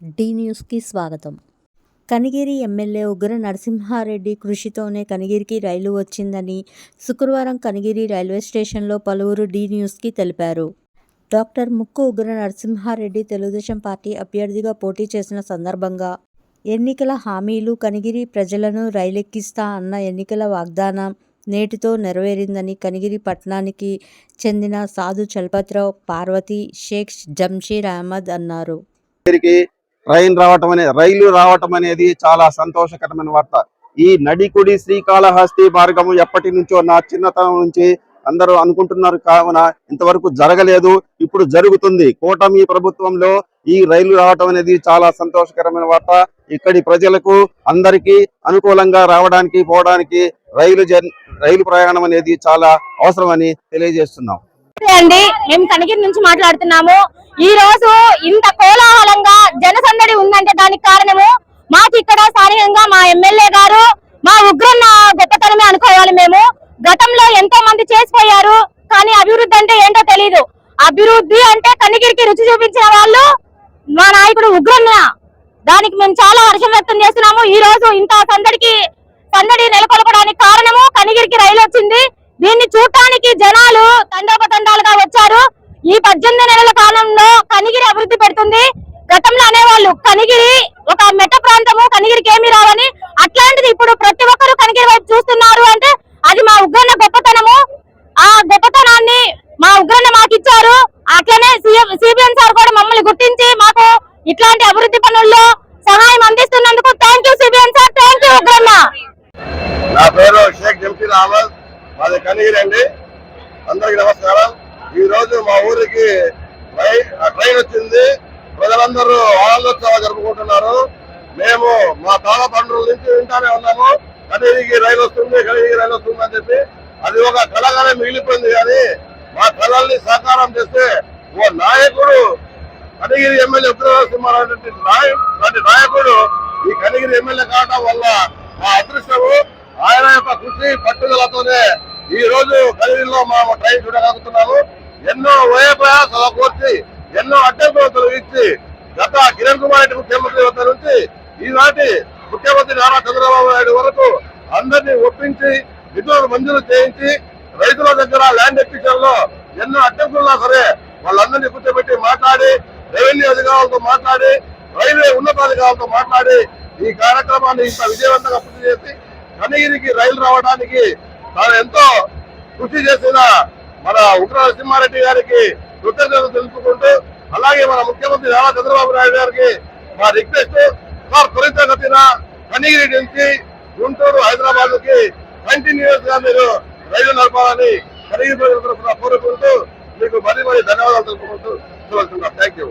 D న్యూస్కి స్వాగతం. Kanigiri MLA ఉగ్ర నరసింహారెడ్డి కృషితోనే కనిగిరికి రైలు వచ్చిందని శుక్రవారం కనిగిరి రైల్వే స్టేషన్లో పలువురు డి న్యూస్కి తెలిపారు. డాక్టర్ ముక్కు ఉగ్ర నరసింహారెడ్డి తెలుగుదేశం పార్టీ అభ్యర్థిగా పోటీ చేసిన సందర్భంగా ఎన్నికల హామీలు కనిగిరి ప్రజలను రైలెక్కిస్తా అన్న ఎన్నికల వాగ్దానం నేటితో నెరవేరిందని కనిగిరి పట్టణానికి చెందిన సాధు చలపతిరావు పార్వతి షేక్ జంషీర్ అహ్మద్ అన్నారు. ట్రైన్ రావటం అనే రైలు రావటం అనేది చాలా సంతోషకరమైన వార్త. ఈ నడికుడి శ్రీకాళహస్తి మార్గము ఎప్పటి నుంచో నా చిన్నతనం నుంచి అందరూ అనుకుంటున్నారు కావున ఇంతవరకు జరగలేదు. ఇప్పుడు జరుగుతుంది. కూటమి ప్రభుత్వంలో ఈ రైలు రావటం అనేది చాలా సంతోషకరమైన వార్త. ఇక్కడి ప్రజలకు అందరికీ అనుకూలంగా రావడానికి పోవడానికి రైలు రైలు ప్రయాణం అనేది చాలా అవసరమని తెలియజేస్తున్నాం. అండి. మేము కనిగిరి నుంచి మాట్లాడుతున్నాము. ఈ రోజు ఇంత కోలాహలంగా జనసందడి ఉందంటే దానికి కారణము మాకు ఇక్కడ స్థానికంగా మా ఎమ్మెల్యే గారు మా ఉగ్రన్న గొప్పతనమే అనుకోవాలి మేము. గతంలో ఎంతో మంది చేసిపోయారు కానీ అభివృద్ధి అంటే ఏంటో తెలియదు అభివృద్ధి అంటే కనిగిరికి రుచి చూపించిన వాళ్ళు మా నాయకుడు ఉగ్రన్న. దానికి మేము చాలా హర్షం వ్యక్తం చేస్తున్నాము. ఈ రోజు ఇంత సందడికి సందడి నెలకొల్పడానికి కారణము కనిగిరికి రైలు వచ్చింది దీన్ని చూడటానికి జనాలు తండోపతండాలుగా వచ్చారు. ఈ పద్దెనిమిది నెలల కాలంలో కనిగిరి అభివృద్ధి పెడుతుంది. గతంలో అనేవాళ్ళు కనిగిరి ఒక మెట్ట ప్రాంతము కనిగిరికి ఏమి రావని అట్లాంటిది ఇప్పుడు ప్రతి ఒక్కరు కనిగిరి వైపు చూస్తున్నారు అంటే అది మా ఉగ్రన్న గొప్పతనము. ఆ గొప్పతనాన్ని మా ఉగ్రన్న మాకు ఇచ్చారు. అట్లనే సిబిఎన్ సార్ కూడా మమ్మల్ని గుర్తించి మాకు ఇట్లాంటి అభివృద్ధి పనుల్లో సహాయం అందిస్తున్నందుకు thank you CBN sir. Thank you Ugranna. నా పేరు షేక్ జంషీర్ అహ్మద్ మాది కనిగిరి అండి అందరికి నమస్కారం. ఈ రోజు మా ఊరికి ఆ ట్రైన్ వచ్చింది. ప్రజలందరూ ఆనందోత్సవాలు జరుపుకుంటున్నారు. మేము మా తాత తండ్రుల నుంచి వింటానే ఉన్నాము. కనిగిరికి రైలు వస్తుంది కనిగిరికి రైలు వస్తుంది అని చెప్పి. అది ఒక కళగానే మిగిలిపోయింది కానీ మా కళల్ని సాకారం చేస్తే ఓ నాయకుడు కనిగిరి ఎమ్మెల్యే ఉగ్రనరసింహారెడ్డి నాయ లాంటి నాయకుడు ఈ కనిగిరి ఎమ్మెల్యే కావడం వల్ల మా అదృష్టము. ఆయన యొక్క కృషి పట్టుదలతోనే ఈ రోజు కనిగిరిలో మేము ట్రైన్ చూడగలుగుతున్నాము. ఎన్నో వ్యయప్రయాసాలు కోర్చి ఎన్నో అడ్డంకులు తొలగించి గత కిరణ్ కుమార్ రెడ్డి ముఖ్యమంత్రి వద్ద నుంచి ఈనాటి ముఖ్యమంత్రి నారా చంద్రబాబు నాయుడు వరకు అందరినీ ఒప్పించి నిధులను మంజూరు చేయించి రైతుల దగ్గర ల్యాండ్ ఎక్విషన్లో ఎన్నో అడ్డంకులున్నా సరే వాళ్ళందరినీ కూర్చోబెట్టి మాట్లాడి రెవెన్యూ అధికారులతో మాట్లాడి రైల్వే ఉన్నతాధికారులతో మాట్లాడి ఈ కార్యక్రమాన్ని ఇంత విజయవంతంగా పూర్తి చేసి కనిగిరికి రైలు రావడానికి తాను ఎంతో కృషి చేసిన మన ఉగ్ర నరసింహారెడ్డి గారికి కృతజ్ఞతలు తెలుపుకుంటూ అలాగే మన ముఖ్యమంత్రి నారా చంద్రబాబు నాయుడు గారికి మా రిక్వెస్ట్ సార్ త్వరితగతిన కనిగిరి నుంచి గుంటూరు హైదరాబాద్కి కంటిన్యూస్గా మీరు రైలు నడపాలని కనిగిరి ప్రజల తరఫున కోరుకుంటూ మీకు మరీ మరీ ధన్యవాదాలు తెలుపుకుంటూ థ్యాంక్ యూ